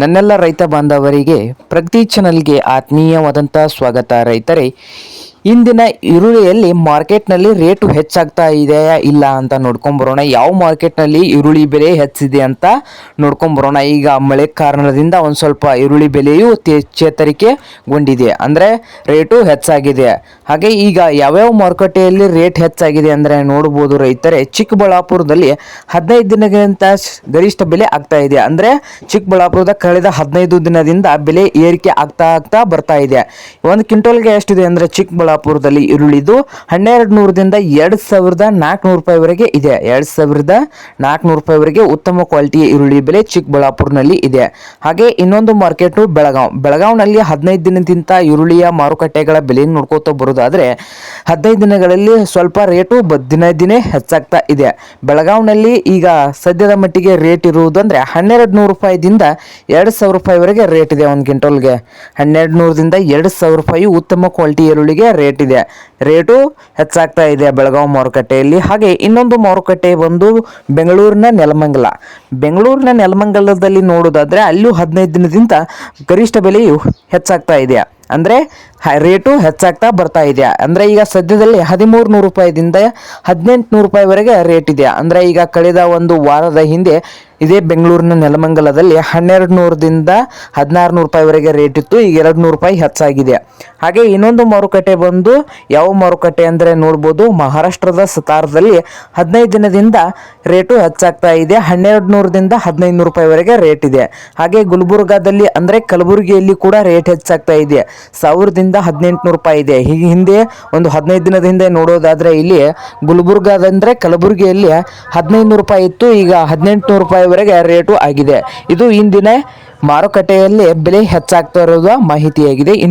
ನನ್ನೆಲ್ಲ ರೈತ ಬಾಂಧವರಿಗೆ ಪ್ರಗತಿ ಚಾನಲ್ಗೆ ಆತ್ಮೀಯವಾದಂಥ ಸ್ವಾಗತ ರೈತರೇ. ಇಂದಿನ ಈರುಳ್ಳಿಯಲ್ಲಿ ಮಾರ್ಕೆಟ್ನಲ್ಲಿ ರೇಟು ಹೆಚ್ಚಾಗ್ತಾ ಇದೆಯಾ ಇಲ್ಲ ಅಂತ ನೋಡ್ಕೊಂಬರೋಣ. ಯಾವ ಮಾರ್ಕೆಟ್ನಲ್ಲಿ ಈರುಳ್ಳಿ ಬೆಲೆ ಹೆಚ್ಚಿದೆ ಅಂತ ನೋಡ್ಕೊಂಬರೋಣ. ಈಗ ಮಳೆ ಕಾರಣದಿಂದ ಒಂದು ಸ್ವಲ್ಪ ಈರುಳ್ಳಿ ಬೆಲೆಯು ಚೇತರಿಕೆಗೊಂಡಿದೆ. ಅಂದರೆ ರೇಟು ಹೆಚ್ಚಾಗಿದೆ. ಹಾಗೆ ಈಗ ಯಾವ್ಯಾವ ಮಾರುಕಟ್ಟೆಯಲ್ಲಿ ರೇಟ್ ಹೆಚ್ಚಾಗಿದೆ ಅಂದರೆ ನೋಡ್ಬೋದು ರೈತರೇ, ಚಿಕ್ಕಬಳ್ಳಾಪುರದಲ್ಲಿ ಹದಿನೈದು ದಿನಗಳಿಂದ ಗರಿಷ್ಠ ಬೆಲೆ ಆಗ್ತಾ ಇದೆ. ಅಂದರೆ ಚಿಕ್ಕಬಳ್ಳಾಪುರದ ಕಳೆದ ಹದಿನೈದು ದಿನದಿಂದ ಬೆಲೆ ಏರಿಕೆ ಆಗ್ತಾ ಆಗ್ತಾ ಬರ್ತಾ ಇದೆ. ಒಂದು ಕ್ವಿಂಟಲ್ಗೆ ಎಷ್ಟಿದೆ ಅಂದರೆ ಚಿಕ್ಕಬಳ್ಳಾಪುರದಲ್ಲಿ ಈರುಳ್ಳಿದು ಹನ್ನೆರಡು ನೂರದಿಂದ ಎರಡು ಸಾವಿರದ ನಾಲ್ಕುನೂರು ರೂಪಾಯಿವರೆಗೆ ಇದೆ. ಎರಡು ಸಾವಿರದ ನಾಲ್ಕುನೂರು ರೂಪಾಯಿವರೆಗೆ ಉತ್ತಮ ಕ್ವಾಲಿಟಿಯ ಈರುಳ್ಳಿ ಬೆಲೆ ಚಿಕ್ಕಬಳ್ಳಾಪುರನಲ್ಲಿ ಇದೆ. ಹಾಗೆ ಇನ್ನೊಂದು ಮಾರ್ಕೆಟು ಬೆಳಗಾವ್. ಬೆಳಗಾವ್ನಲ್ಲಿ ಹದಿನೈದು ದಿನದಿಂದ ಈರುಳ್ಳಿಯ ಮಾರುಕಟ್ಟೆಗಳ ಬೆಲೆ ನೋಡ್ಕೋತಾ ಬರೋದಾದರೆ ಹದಿನೈದು ದಿನಗಳಲ್ಲಿ ಸ್ವಲ್ಪ ರೇಟು ದಿನ ದಿನೇ ಹೆಚ್ಚಾಗ್ತಾ ಇದೆ. ಬೆಳಗಾವ್ನಲ್ಲಿ ಈಗ ಸದ್ಯದ ಮಟ್ಟಿಗೆ ರೇಟ್ ಇರುವುದಂದರೆ ಹನ್ನೆರಡು ನೂರು ರೂಪಾಯಿದಿಂದ ಎರಡು ಸಾವಿರ ರೂಪಾಯಿವರೆಗೆ ರೇಟ್ ಇದೆ ಒಂದು ಕ್ವಿಂಟಲ್ಗೆ. ಹನ್ನೆರಡು ನೂರದಿಂದ ಎರಡು ಸಾವಿರ ರೂಪಾಯಿ ಉತ್ತಮ ಕ್ವಾಲಿಟಿ ಈರುಳ್ಳಿಗೆ ರೇಟ್ ಇದೆ. ರೇಟು ಹೆಚ್ಚಾಗ್ತಾ ಇದೆ ಬೆಳಗಾವಿ ಮಾರುಕಟ್ಟೆಯಲ್ಲಿ. ಹಾಗೆ ಇನ್ನೊಂದು ಮಾರುಕಟ್ಟೆ ಬಂದು ಬೆಂಗಳೂರಿನ ನೆಲಮಂಗಲ. ಬೆಂಗಳೂರಿನ ನೆಲಮಂಗಲದಲ್ಲಿ ನೋಡೋದಾದರೆ ಅಲ್ಲೂ ಹದಿನೈದು ದಿನದಿಂದ ಗರಿಷ್ಠ ಬೆಲೆಯು ಹೆಚ್ಚಾಗ್ತಾ ಇದೆ ಅಂದರೆ ರೇಟು ಹೆಚ್ಚಾಗ್ತಾ ಬರ್ತಾ ಇದೆ ಅಂದರೆ ಈಗ ಸದ್ಯದಲ್ಲಿ ಹದಿಮೂರು ನೂರು ರೂಪಾಯಿದಿಂದ ಹದಿನೆಂಟು ನೂರು ರೂಪಾಯಿವರೆಗೆ ರೇಟ್ ಇದೆ ಅಂದರೆ ಈಗ ಕಳೆದ ಒಂದು ವಾರದ ಹಿಂದೆ ಇದೇ ಬೆಂಗಳೂರಿನ ನೆಲಮಂಗಲದಲ್ಲಿ ಹನ್ನೆರಡು ನೂರದಿಂದ ಹದಿನಾರು ನೂರು ರೂಪಾಯಿವರೆಗೆ ರೇಟ್ ಇತ್ತು, ಈಗ ಎರಡು ನೂರು ರೂಪಾಯಿ ಹೆಚ್ಚಾಗಿದೆ. ಹಾಗೆ ಇನ್ನೊಂದು ಮಾರುಕಟ್ಟೆ ಬಂದು ಯಾವ ಮಾರುಕಟ್ಟೆ ಅಂದರೆ ನೋಡ್ಬೋದು, ಮಹಾರಾಷ್ಟ್ರದ ಸತಾರದಲ್ಲಿ ಹದಿನೈದು ದಿನದಿಂದ ರೇಟು ಹೆಚ್ಚಾಗ್ತಾ ಇದೆ ಹನ್ನೆರಡು ನೂರದಿಂದ ಹದಿನೈದು ನೂರು ರೂಪಾಯಿವರೆಗೆ ರೇಟ್ ಇದೆ. ಹಾಗೆ ಗುಲ್ಬರ್ಗಾದಲ್ಲಿ ಅಂದರೆ ಕಲಬುರಗಿಯಲ್ಲಿ ಕೂಡ ರೇಟ್ ಹೆಚ್ಚಾಗ್ತಾ ಇದೆ. ಸಾವಿರದಿಂದ ಹದಿನೆಂಟು ನೂರು ರೂಪಾಯಿ ಇದೆ. ಹೀಗೆ ಹಿಂದೆ ಒಂದು ಹದಿನೈದು ದಿನದ ಹಿಂದೆ ನೋಡೋದಾದರೆ ಇಲ್ಲಿ ಗುಲ್ಬರ್ಗಾದಂದ್ರೆ ಕಲಬುರಗಿಯಲ್ಲಿ ಹದಿನೈದು ರೂಪಾಯಿ ಇತ್ತು. ಈಗ ಹದಿನೆಂಟುನೂರು ರೂಪಾಯಿವರೆಗೆ ರೇಟು ಆಗಿದೆ. ಇದು ಇಂದಿನ ಮಾರುಕಟ್ಟೆಯಲ್ಲಿ ಬೆಲೆ ಹೆಚ್ಚಾಗ್ತಾ ಇರೋದು ಮಾಹಿತಿಯಾಗಿದೆ.